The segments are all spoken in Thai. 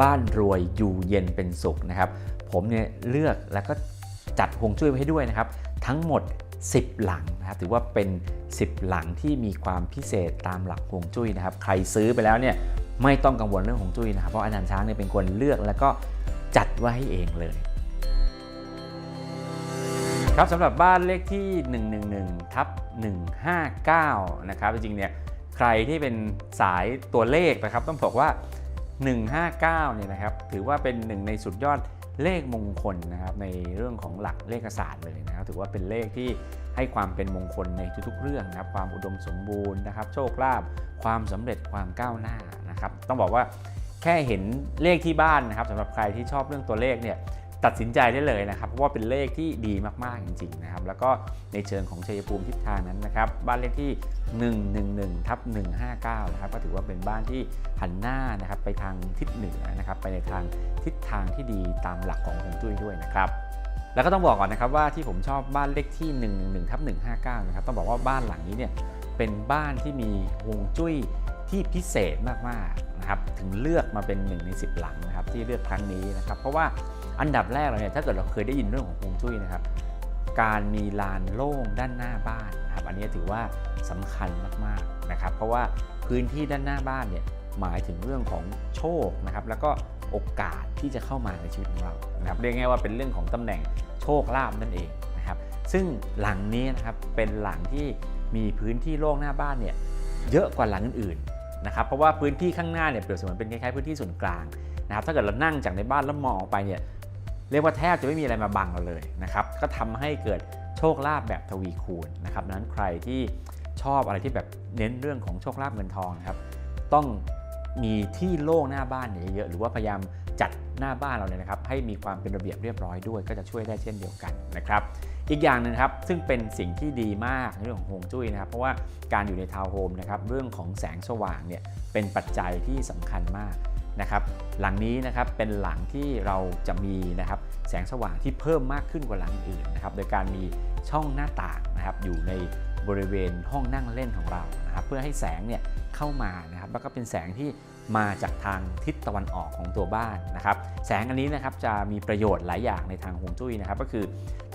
บ้านรวยอยู่เย็นเป็นสุขนะครับ ผมเนี่ยเลือกแล้วก็จัดฮวงจุ้ยไว้ให้ด้วยนะครับ ทั้งหมด 10 หลังนะครับถือว่าเป็น 10 หลังที่มีความพิเศษตามหลักฮวงจุ้ยนะครับ ใครซื้อไปแล้วเนี่ยไม่ต้องกังวลเรื่องฮวงจุ้ยนะครับเพราะอาจารย์ช้างเนี่ยเป็นคนเลือกแล้วก็จัดไว้ให้เองเลยครับสำหรับบ้านเลขที่ 111ทับ159 นะครับ จริงๆ เนี่ย ใครที่เป็นสายตัวเลขนะครับ ต้องบอกว่า 159เนี่ยนะครับถือว่าเป็นหนึ่งในสุดยอดเลขมงคลนะครับในเรื่องของหลักเลขศาสตร์เลยนะครับถือว่าเป็นเลขที่ให้ความเป็นมงคลในทุกๆเรื่องนะครับความอุดมสมบูรณ์นะครับ โชคลาภความสำเร็จความก้าวหน้านะครับต้องบอกว่าแค่เห็นเลขที่บ้านนะครับสำหรับใครที่ชอบเรื่องตัวเลขเนี่ย ตัดสินใจได้เลยนะครับเพราะว่าเป็นเลขที่ดีมากๆจริงๆนะครับแล้วก็ในเชิงของชัยภูมิทิศทางนั้นนะครับบ้านเลขที่ 111ทับ159นะครับก็ถือว่าเป็นบ้านที่หันหน้านะครับไปทางทิศเหนือนะครับไปในทางทิศทางที่ดีตามหลักของฮวงจุ้ยด้วยนะครับแล้วก็ต้องบอกก่อนนะครับว่าที่ผมชอบบ้านเลขที่111ทับ159นะครับต้องบอกว่าบ้านหลังนี้เนี่ยเป็นบ้านที่มีฮวงจุ้ย ที่พิเศษมากๆนะครับถึงเลือกมาเป็น1ใน10 หลังนะครับที่เลือกครั้งนี้นะครับเพราะว่าอันดับแรกเลยเนี่ยถ้าเกิดเราเคยได้ยินเรื่องของฮวงจุ้ยนะครับการมีลานโล่งด้านหน้าบ้านนะครับอันนี้ถือว่าสำคัญมากๆนะครับเพราะว่าพื้นที่ด้านหน้าบ้านเนี่ยหมายถึงเรื่องของโชคนะครับแล้วก็โอกาสที่จะเข้ามาในชีวิตของเรานะครับเรียกง่ายว่าเป็นเรื่องของตำแหน่งโชคลาภนั่นเองนะครับซึ่งหลังนี้นะครับเป็นหลังที่มีพื้นที่โล่งหน้าบ้านเนี่ยเยอะกว่าหลังอื่น นะครับเพราะว่าพื้นที่ข้างหน้าเนี่ยเปรียบเสมือนเป็นคล้ายๆพื้นที่ส่วนกลางนะครับถ้าเกิดเรานั่งจากในบ้านแล้วมองออกไปเนี่ยเรียกว่าแทบจะไม่มีอะไรมาบังเราเลยนะครับก็ทำให้เกิดโชคลาภแบบทวีคูณนะครับดังนั้นใครที่ชอบอะไรที่แบบเน้นเรื่องของโชคลาภเงินทองนะครับต้องมีที่โล่งหน้าบ้านเยอะๆหรือว่าพยายามจัด หน้าบ้านเราเนี่ยนะครับให้มีความเป็นระเบียบเรียบร้อยด้วย ก็จะช่วยได้เช่นเดียวกันนะครับอีกอย่างหนึงครับซึ่งเป็นสิ่งที่ดีมากในเรื่องของฮวงจุ้ยนะครับเพราะว่าการอยู่ในทาวน์โฮมนะครับเรื่องของแสงสว่างเนี่ยเป็นปัจจัยที่สำคัญมากนะครับหลังนี้นะครับเป็นหลังที่เราจะมีนะครับแสงสว่างที่เพิ่มมากขึ้นกว่าหลังอื่นนะครับโดยการมีช่องหน้าต่างนะครับอยู่ในบริเวณห้องนั่งเล่นของเรานะครับเพื่อให้แสงเนี่ยเข้ามานะครับแล้วก็เป็นแสงที่ มาจากทางทิศตะวันออกของตัวบ้านนะครับ แสงอันนี้นะครับจะมีประโยชน์หลายอย่างในทางฮวงจุ้ยนะครับ ก็คือ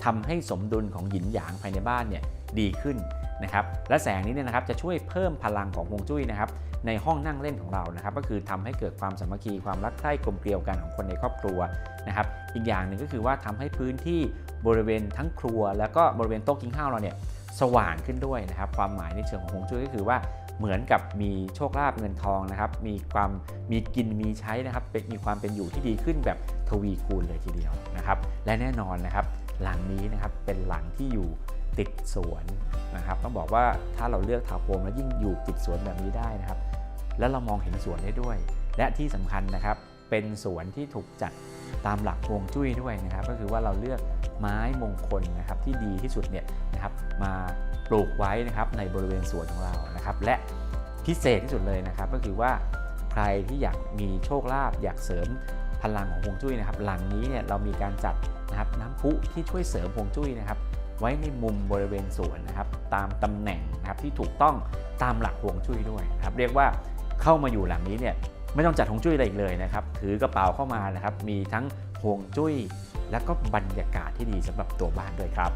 ทำให้สมดุลของหยินหยางภายในบ้านเนี่ยดีขึ้นนะครับและแสงนี้เนี่ยนะครับจะช่วยเพิ่มพลังของฮวงจุ้ยนะครับในห้องนั่งเล่นของเรานะครับ ก็คือทำให้เกิดความสามัคคีความรักใคร่กลมเกลียวกันของคนในครอบครัวนะครับ อีกอย่างหนึ่งก็คือว่าทำให้พื้นที่บริเวณทั้งครัว แล้วก็บริเวณโต๊ะกินข้าวเราเนี่ยสว่างขึ้นด้วยนะครับ ความหมายในเชิงของฮวงจุ้ยก็คือว่า เหมือนกับมีโชคลาภเงินทองนะครับ มีความมีกินมีใช้นะครับมีความเป็นอยู่ที่ดีขึ้นแบบทวีคูณเลยทีเดียวนะครับ และแน่นอนนะครับ หลังนี้นะครับเป็นหลังที่อยู่ติดสวนนะครับ ต้องบอกว่าถ้าเราเลือกทาวน์โฮมแล้วยิ่งอยู่ติดสวนแบบนี้ได้นะครับ แล้วเรามองเห็นสวนได้ด้วย และที่สำคัญนะครับ เป็นสวนที่ถูกจัดตามหลักฮวงจุ้ยด้วยนะครับก็คือว่าเราเลือกไม้มงคลนะครับที่ดีที่สุดเนี่ยนะครับมาปลูกไว้นะครับในบริเวณสวนของเรานะครับและพิเศษที่สุดเลยนะครับก็คือว่าใครที่อยากมีโชคลาภอยากเสริมพลังของฮวงจุ้ยนะครับหลังนี้เนี่ยเรามีการจัดนะครับน้ำพุที่ช่วยเสริมฮวงจุ้ยนะครับไว้ในมุมบริเวณสวนนะครับตามตำแหน่งนะครับที่ถูกต้องตามหลักฮวงจุ้ยด้วยนะครับเรียกว่าเข้ามาอยู่หลังนี้เนี่ย ไม่ต้องจัดหงจุ้ยอะไรอีกเลยนะครับ ถือกระเป๋าเข้ามานะครับ มีทั้งหงจุ้ย และก็บรรยากาศที่ดีสำหรับตัวบ้านด้วยครับ